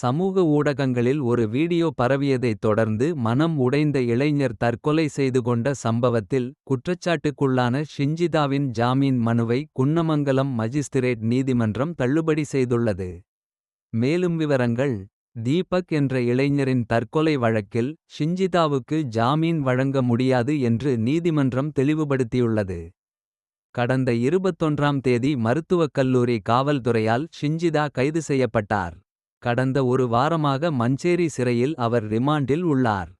சமூக ஊடகங்களில் ஒரு வீடியோ பரவியதைத் தொடர்ந்து மனம் உடைந்த இளைஞர் தற்கொலை செய்து கொண்ட சம்பவத்தில். குற்றச்சாட்டுக்குள்ளான ஷிஞ்சிதாவின் ஜாமீன் மனுவை குன்னமங்கலம் மஜிஸ்திரேட் நீதிமன்றம் தள்ளுபடி செய்துள்ளது. மேலும் விவரங்கள் தீபக் என்ற இளைஞரின் தற்கொலை வழக்கில். ஷிஞ்சிதாவுக்கு ஜாமீன் வழங்க முடியாது என்று நீதிமன்றம் தெளிவுபடுத்தியுள்ளது. கடந்த 21ஆம் தேதி மருத்துவக் கல்லூரி காவல்துறையால் ஷிஞ்சிதா கைது செய்யப்பட்டார். கடந்த ஒரு வாரமாக மஞ்சேரி சிறையில் அவர் ரிமாண்டில் உள்ளார்.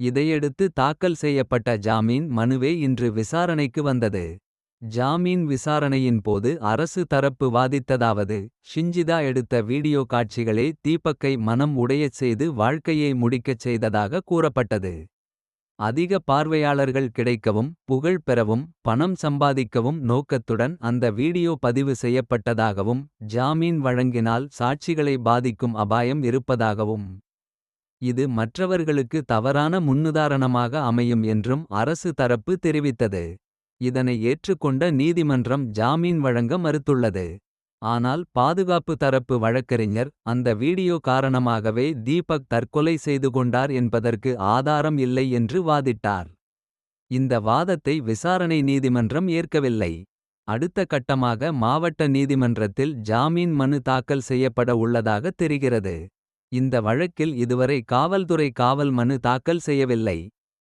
இதையடுத்து தாக்கல் செய்யப்பட்ட ஜாமீன் மனுவே இன்று விசாரணைக்கு வந்தது. ஜாமீன் விசாரணையின் போது அரசு தரப்பு வாதித்ததாவது. ஷிஞ்சிதா எடுத்த வீடியோ காட்சிகளே தீபக்கை மனம் உடையச் செய்து வாழ்க்கையை முடிக்கச் செய்ததாக கூறப்பட்டது. அதிக பார்வையாளர்கள் கிடைக்கவும் புகழ் பெறவும் பணம் சம்பாதிக்கவும் நோக்கத்துடன் அந்த வீடியோ பதிவு செய்யப்பட்டதாகவும். ஜாமீன் வழங்கினால் சாட்சிகளை பாதிக்கும் அபாயம் இருப்பதாகவும். இது மற்றவர்களுக்கு தவறான முன்னுதாரணமாக அமையும் என்றும் அரசு தரப்பு தெரிவித்தது. இதனை ஏற்றுக்கொண்ட நீதிமன்றம் ஜாமீன் வழங்க மறுத்துள்ளது. ஆனால் பாதுகாப்பு தரப்பு வழக்கறிஞர் அந்த வீடியோ காரணமாகவே தீபக் தற்கொலை செய்து கொண்டார் என்பதற்கு ஆதாரம் இல்லை என்று வாதிட்டார். இந்த வாதத்தை விசாரணை நீதிமன்றம் ஏற்கவில்லை. அடுத்த கட்டமாக மாவட்ட நீதிமன்றத்தில் ஜாமீன் மனு தாக்கல் செய்யப்பட உள்ளதாக தெரிகிறது. இந்த வழக்கில் இதுவரை காவல்துறை காவல் மனு தாக்கல் செய்யவில்லை.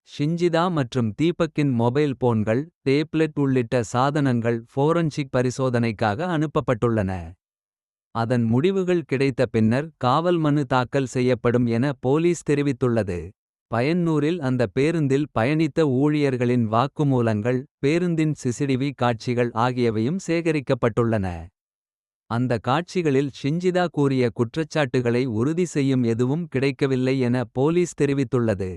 ஷிஞ்சிதா மற்றும் தீபக்கின் மொபைல் போன்கள் டேப்லெட் உள்ளிட்ட சாதனங்கள் ஃபோரன்சிக் பரிசோதனைக்காக அனுப்பப்பட்டுள்ளன. அதன் முடிவுகள் கிடைத்த பின்னர் காவல் மனு தாக்கல் செய்யப்படும் என போலீஸ் தெரிவித்துள்ளது. பயன்னூரில் அந்த பேருந்தில் பயணித்த ஊழியர்களின் வாக்குமூலங்கள். பேருந்தின் சிசிடிவி காட்சிகள் ஆகியவையும் சேகரிக்கப்பட்டுள்ளன. அந்த காட்சிகளில் ஷிஞ்சிதா கூறிய குற்றச்சாட்டுகளை உறுதி செய்யும் எதுவும் கிடைக்கவில்லை என போலீஸ் தெரிவித்துள்ளது.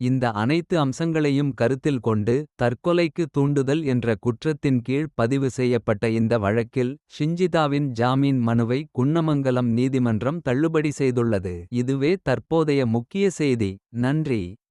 இந்த அனைத்து அம்சங்களையும் கருத்தில் கொண்டு தற்கொலைக்கு தூண்டுதல் என்ற குற்றத்தின் கீழ் பதிவு செய்யப்பட்ட இந்த வழக்கில். ஷிஞ்சிதாவின் ஜாமீன் மனுவை குன்னமங்கலம் நீதிமன்றம் தள்ளுபடி செய்துள்ளது. இதுவே தற்போதைய முக்கிய செய்தி நன்றி.